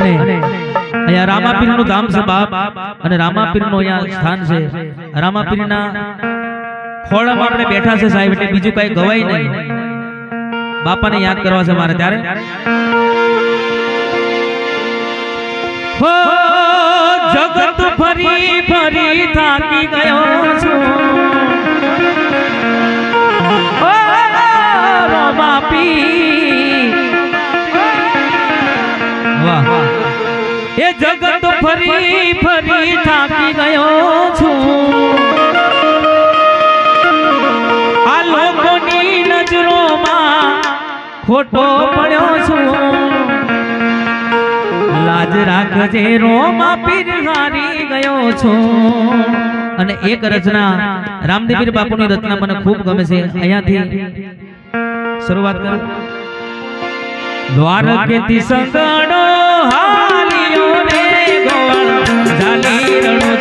અને અહીંયા રામાપીરનું ધામ છે બાપ. અને રામાપીરનું અહીંયા સ્થાન છે. રામાપીર ના ખોળામાં આપણે બેઠા છે સાહેબ એટલે બીજું કઈ ગવાય નહીં. બાપાને યાદ કરવા છે મારે ત્યારે. જગત ફરી ફરી થાકી ગયો છું. રામાપીર. એ જગત ફરી ફરી થાકી ગયો છું. આ લોકોની નજરોમાં ખોટો પડ્યો છું. લાજ રાખજે રોમા પીર ગયો છું. અને એક રચના રામદેવીર બાપુની રચના મને ખૂબ ગમે છે. અહીંયાથી શરૂઆત કરું. દ્વારકેથી સંગણ ನಾರಾಯಣನು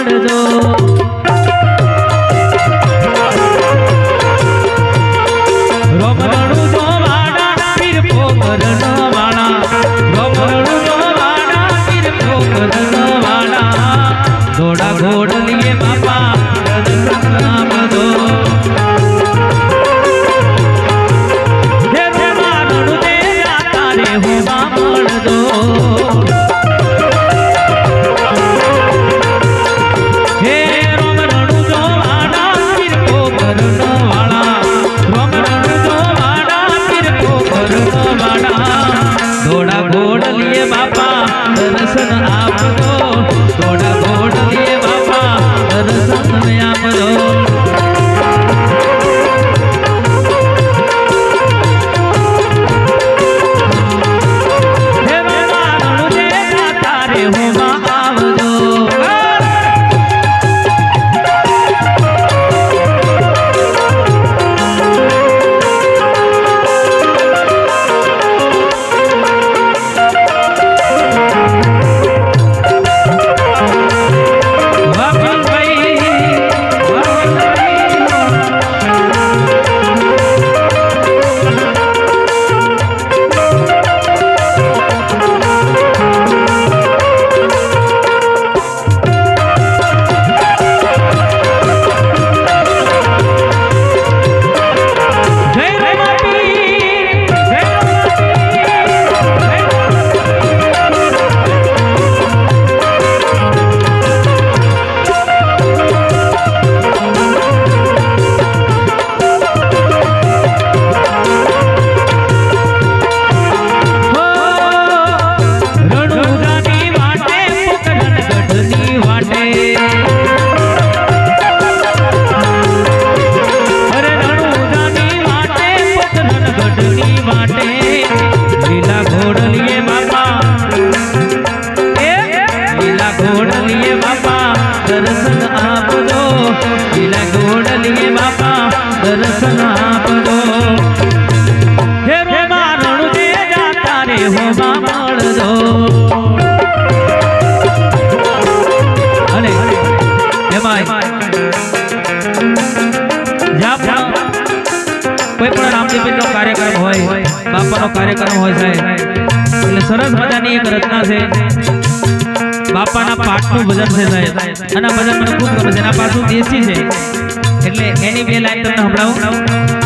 ছাড় দো કાર્યક્રમ હોય સાહેબ એટલે સરસ મજાની એક રચના છે. બાપાના પાઠનું ભજન છે સાહેબ. અને ભજન મને ખૂબ ગમે છે. આ પાછું દેશી છે. એટલે એની બે લાઈન તમને સંભળાવું.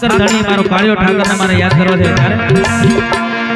ઠાકર ધણી મારો કાળિયો ઠાકર ને મારે યાદ કરવો છે. ત્યારે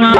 মা